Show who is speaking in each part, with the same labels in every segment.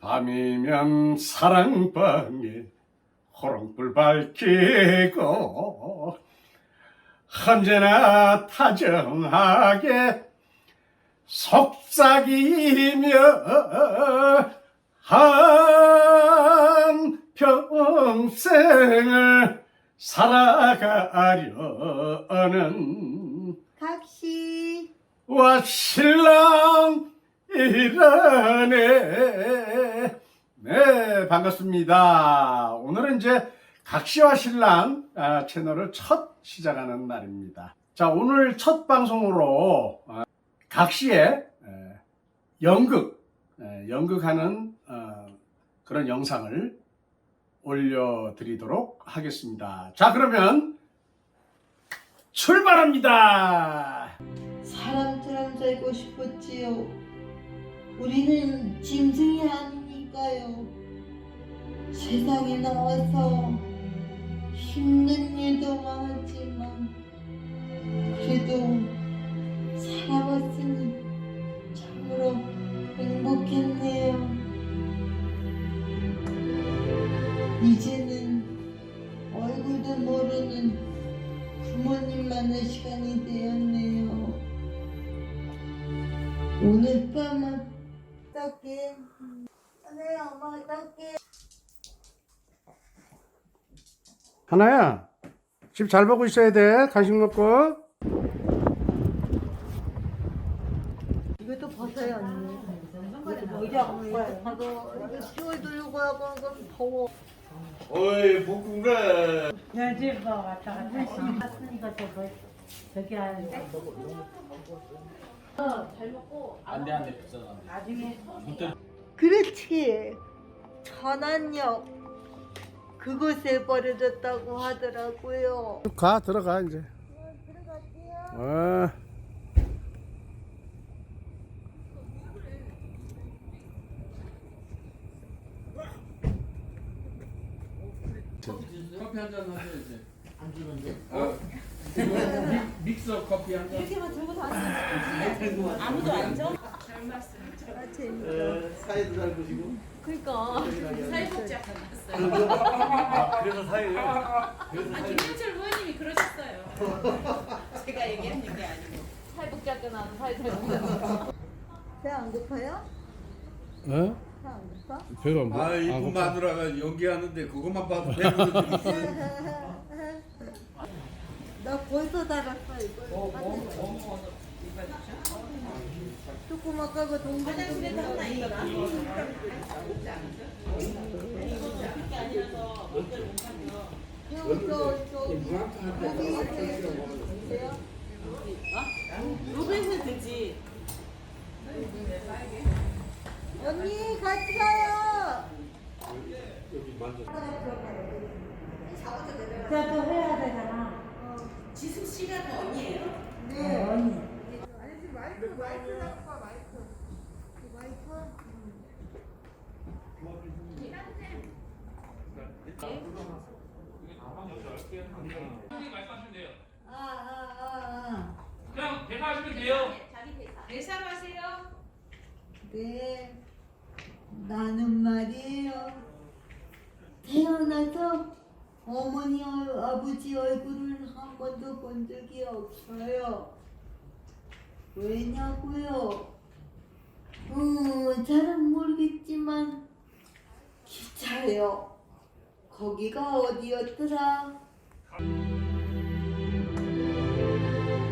Speaker 1: 밤이면 사랑방에 호롱불 밝히고 언제나 다정하게 속삭이며 한 평생을 살아가려는
Speaker 2: 각시.
Speaker 1: 와 신랑이라네 네 반갑습니다 오늘은 이제 각시와 신랑 아, 채널을 첫 시작하는 날입니다 자 오늘 첫 방송으로 아, 각시의 에, 연극 에, 연극하는 어, 그런 영상을 올려드리도록 하겠습니다 자 그러면 출발합니다
Speaker 2: 사람처럼 살고 싶었지요. 우리는 짐승이 아니니까요. 세상에 나와서 힘든 일도 많았지만 그래도 살아봤으니 참으로 행복했네요. 이제는 얼굴도 모르는 부모님 만날 시간이 되었네요. 오늘 밤은 어떡해. 네, 엄마 어떡해.
Speaker 1: 하나야 집 잘 보고 있어야 돼 간식 먹고
Speaker 2: 이것도 벗어요, 언니. 모자 하고, 이거 씌워 들고 하고, 그럼 더워.
Speaker 1: 어이 복군가
Speaker 3: 연집 뭐 왔다 갔다 했어. 왔으니까 저 뭐, 저기 하는데.
Speaker 4: 안돼 안 돼 비싸다
Speaker 3: 나중에
Speaker 2: 그렇지. 천안역 그곳에 버려졌다고 하더라고요.
Speaker 1: 가 들어가 이제 어.
Speaker 4: 커피 한 잔 하세요 이제 안 주는데 어? 믹- 믹서 커피 한잔
Speaker 5: 아무도 안 줘?
Speaker 6: 사이도 잘 보시고
Speaker 5: 그러니까 사회복지학과 나왔어요.
Speaker 6: 그래서 사이를
Speaker 5: 아 김현철 의원님이 그러셨어요. 제가 얘기한 게 아니고 사회복지학과 나와서 사회복지학과.
Speaker 2: 배안 고파요?
Speaker 1: 어?
Speaker 2: 배안 고파?
Speaker 1: 배가 뭐?
Speaker 4: 아 이쁜 마누라가 연기하는데 그것만 봐도 배부르지
Speaker 2: 나 벌써 달았어 이거. 조그맣고 동동동.
Speaker 5: 로베는 되지.
Speaker 2: 언니 같이 가요.
Speaker 3: 자또 해야 되잖아.
Speaker 5: 지숙 씨가 그 언니예요?
Speaker 2: 네.
Speaker 3: 언니.
Speaker 2: 아, 아, 아,
Speaker 4: 그냥 대사하시면 돼요
Speaker 5: 대사로 하세요.
Speaker 2: 아. 네. 나는 말이에요. 태어나서 어머니, 얼- 아버지 얼굴을 한 번도 본 적이 없어요. 왜냐고요? 음, 잘은 모르겠지만 기차요. 거기가 어디였더라?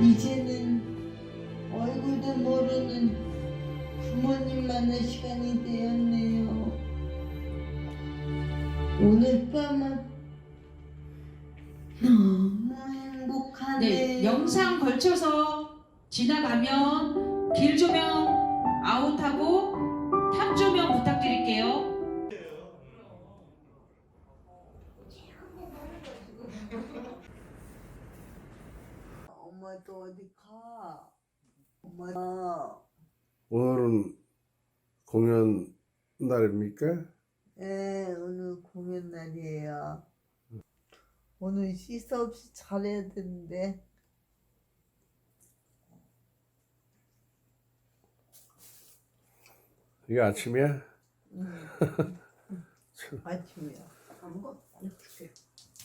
Speaker 2: 이제는 얼굴도 모르는 부모님 만날 시간이 되었네요. 오늘 밤은 너무 행복하네요.
Speaker 7: 네, 영상 걸쳐서 지나가면 길 조명
Speaker 1: 오늘은 공연 날입니까?
Speaker 2: 예, 오늘 공연 날이에요. 오늘 씻어 없이 잘해야 되는데.
Speaker 1: 이게 아침이야?
Speaker 2: 아침이야. 아무것도 안 줄게. 음,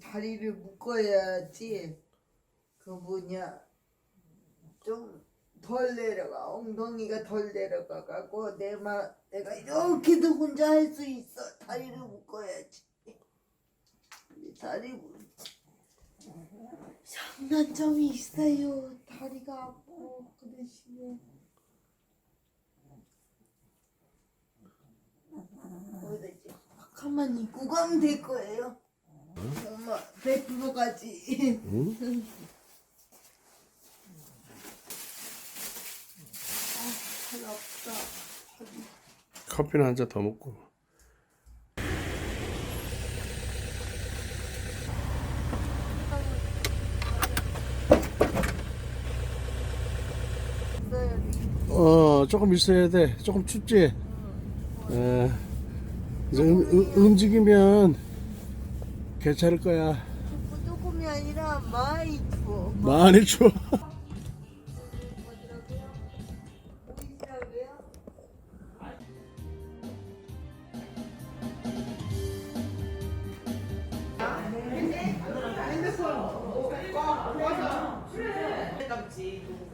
Speaker 2: 다리를 묶어야지 그 뭐냐 좀 덜 내려가. 엉덩이가 덜 내려가 가고 내마 내가 이렇게도 혼자 할 수 있어. 다리를 묶어야지. 이 다리 묶- 장단점이 있어요. 다리가 아프고 그 대신에. 어디지 가만 입고 가면 될 거예요 엄마 100%까지
Speaker 1: 응?
Speaker 2: 잘 없다
Speaker 1: 커피는 한잔 더 먹고. 어, 조금 있어야 돼. 조금 춥지? 에, 이제 음, 음, 움직이면 괜찮을 거야.
Speaker 2: 조금, 조금이 아니라 많이 추워
Speaker 1: 많이 추워.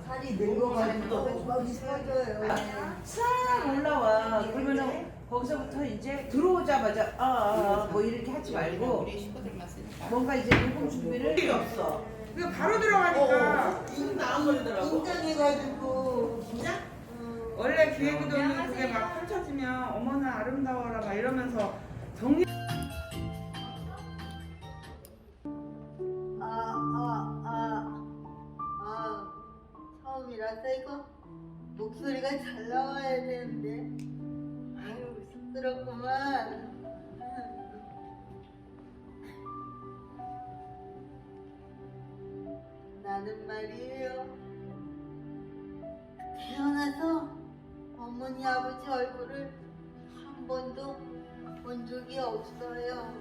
Speaker 2: 살이 늙어가지고 막 있어져요
Speaker 8: 싹 올라와. 그러면은 거기서부터 이제 들어오자마자 아, 아, 아, 뭐 이렇게 하지 말고
Speaker 5: 우리 식구들만 쓰니까.
Speaker 8: 뭔가 이제 녹음 준비를 필요 없어.
Speaker 9: 그냥 바로 들어가니까.
Speaker 2: 긴장해가지고.
Speaker 9: 원래 기획도는 그게 막 펼쳐지면 어머나 아름다워라 막 이러면서 정리
Speaker 2: 쑥스럽구만. 나는 말이에요. 태어나서 어머니, 아버지 얼굴을 한 번도 본 적이 없어요.